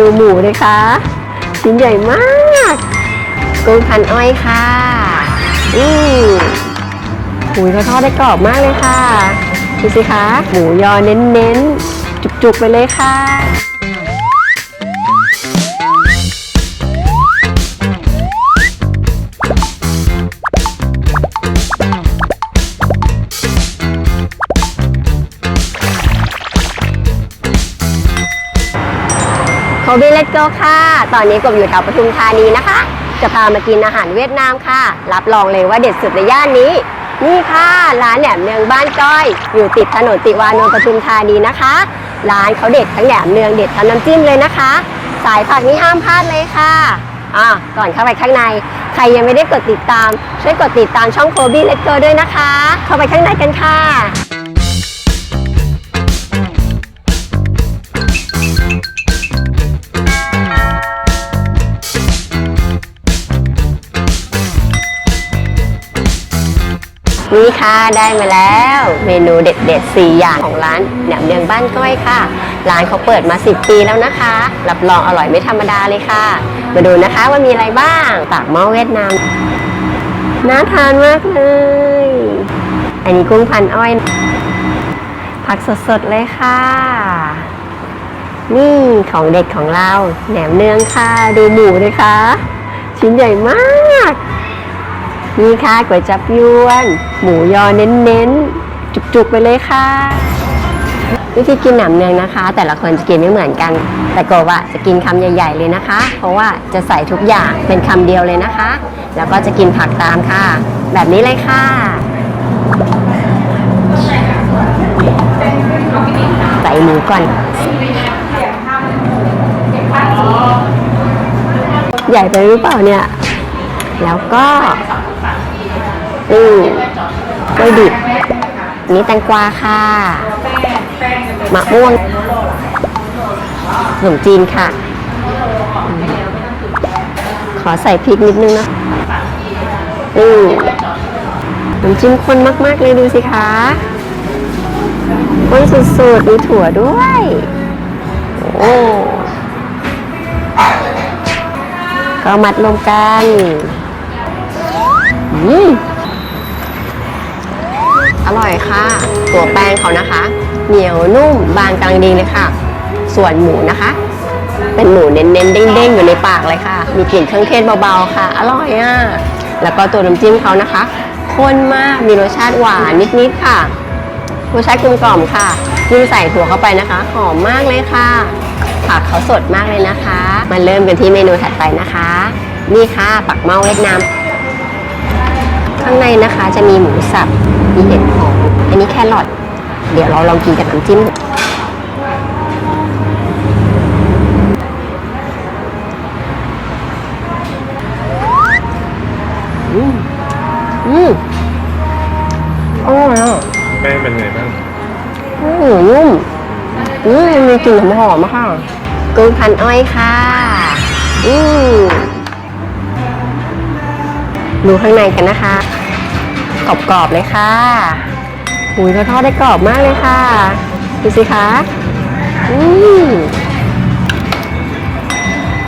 ดูหมูเลยค่ะชิ้นใหญ่มากกุ้งพันอ้อยค่ะ อืมหูยเขาทอดได้กรอบมากเลยค่ะ ดูสิคะ หมูยอเน้นๆ จุกๆ ไปเลยค่ะ โคบิเลตโกค่ะ ตอนนี้กบอยู่แถวปทุมธานีนะคะ จะพามากินอาหารเวียดนามค่ะ รับรองเลยว่าเด็ดสุดในย่านนี้ นี่ค่ะ ร้านแหนมเนืองบ้านจ้อย อยู่ติดถนนติวานนท์ปทุมธานีนะคะ ร้านเขาเด็ดทั้งแหนมเนืองเด็ดทั้งน้ำจิ้มเลยนะคะ สายผักนี่ห้ามพลาดเลยค่ะอะก่อนเข้าไปข้างใน ใครยังไม่ได้กดติดตาม ช่วยกดติดตามช่องโคบิเลตโกด้วยนะคะ เข้าไปข้างในกันค่ะ นี่ค่ะได้มาแล้วเมนูเด็ดๆ4อย่างของร้านแหนมเนืองบ้านก้อยค่ะ ร้านเขาเปิดมา 10 ปีแล้วนะคะ รับรองอร่อยไม่ธรรมดาเลยค่ะ มาดูนะคะว่ามีอะไรบ้างปากหม้อเวียดนามน่าทานมากเลย อันนี้กุ้งพันอ้อย ผักสดๆเลยค่ะ นี่ของเด็ดของเราแหนมเนืองค่ะ ดูหมูเลยค่ะ ชิ้นใหญ่มาก นี่ค่ะก๋วยจับยวน หมูยอเน้นๆ จุกๆ ไปเลยค่ะ วิธีกินหนำเนืองนะคะ แต่ละคนจะกินไม่เหมือนกัน แต่โกบอะจะกินคำใหญ่ ๆ เลยนะคะ เพราะว่าจะใส่ทุกอย่างเป็นคำเดียวเลยนะคะ แล้วก็จะกินผักตามค่ะ แบบนี้เลยค่ะ ใส่หมูก่อนใหญ่ไปหรือเปล่าเนี่ย แล้วก็ อืมกล้วยดิบอันนี้แตงกวาค่ะ มะม่วงขนมจีนค่ะอืมขอใส่พริกนิดนึงนะอืมน้ำจิ้มข้นมากๆเลยดูสิคะข้นสุดๆมีถั่วด้วย โอ้ก็มัดรวมกันอืมอร่อย ค่ะ ตัวแป้งเขานะคะ เหนียวนุ่มบางกลังดีเลยค่ะ ส่วนหมูนะคะ เป็นหมูเน้นๆเด้งๆอยู่ในปากเลยค่ะ มีกลิ่นเครื่องเทศเบาๆค่ะ อร่อยอะแล้วก็ตัวน้ำจิ้มเขานะคะข้นมากมีรสชาติหวานนิดๆค่ะรสชาติกลมกล่อมค่ะยิ่งใส่ถั่วเข้าไปนะคะ หอมมากเลยค่ะผักเขาสดมากเลยนะคะ มาเริ่มกันที่เมนูถัดไปนะคะ นี่ค่ะปักเมาเวียดนาม ข้างในนะคะจะมีหมูสับ มีเห็ดหอม อันนี้แครอท เดี๋ยวเราลองกินกับน้ำจิ้ม อืม อืมอร่อยอะแป้งเป็นไงบ้างอืมนุ่มอืมมีกลิ่นหอมๆอะค่ะ กุ้งพันอ้อยค่ะ อืม ดูข้างในกันนะคะกรอบๆเลยค่ะหุยเขาทอดได้กรอบมากเลยค่ะ ดูสิคะอืม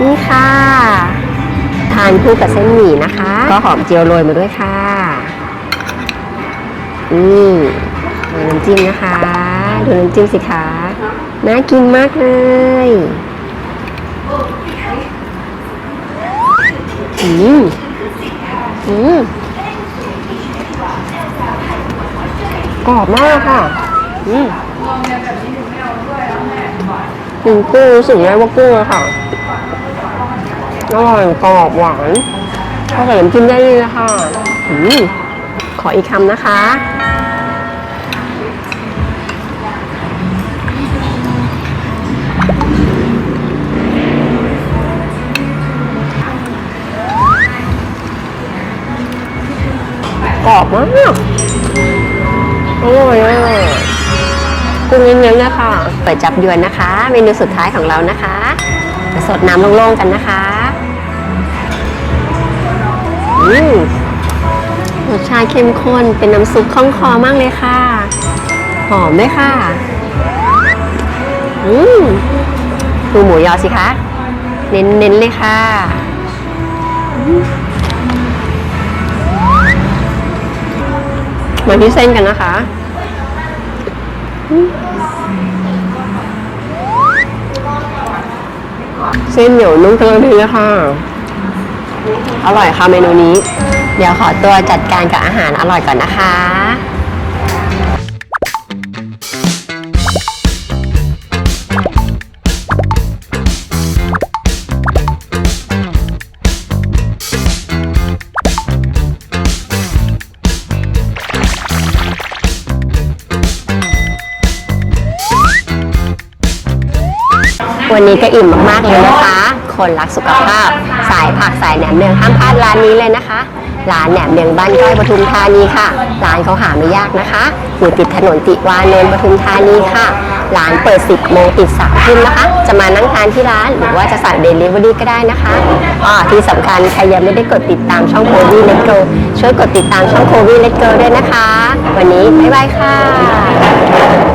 นี่ค่ะ ทานคู่กับเส้นหมี่นะคะ ก็หอมเจียวโรยมาด้วยค่ะอืมดูน้ำจิ้มนะคะ ดูน้ำจิ้มสิคะน่ากินมากเลยอืม อืมกรอบมากค่ะ อืมกินกุ้งรู้สึกได้ว่ากุ้งอะค่ะอร่อยกรอบหวานเข้ากับน้ำจิ้มได้เลยนะคะอืมขออีกคำนะคะ กรอบมากอร่อยอะกุ้งเน้นๆนะคะเปิดจับยวนนะคะ เมนูสุดท้ายของเรานะคะจะสดน้ำโล่งๆกันนะคะอืมรสชาติเข้มข้นเป็นน้ำซุปคล่องคอมากเลยค่ะ หอมด้วยค่ะ อืมดูหมูยอสิคะ เน้นๆเลยค่ะ มาที่เส้นกันนะคะ เส้นเหนียวนุ่มกำลังดีเลยค่ะ อร่อยค่ะเมนูนี้ เดี๋ยวขอตัวจัดการกับอาหารอร่อยก่อนนะคะ วันนี้ก็อิ่มมาก ๆ เลยนะคะ คนรักสุขภาพ สายผักสายแหนมเนืองห้ามพลาดร้านนี้เลยนะคะ ร้านแหนมเนืองบ้านก้อยปทุมธานีค่ะ ร้านเขาหาไม่ยากนะคะอยู่ติดถนนติวานนท์ปทุมธานีค่ะ ร้านเปิด 10 โมงปิด3ทุ่มนะคะ จะมานั่งทานที่ร้านหรือว่าจะสั่งเดลิเวอรี่ก็ได้นะคะอ่าที่สำคัญใครยังไม่ได้กดติดตามช่องโควีเลตโกช่วยกดติดตามช่องโควีเลตโกด้วยนะคะ วันนี้บ๊ายบายค่ะ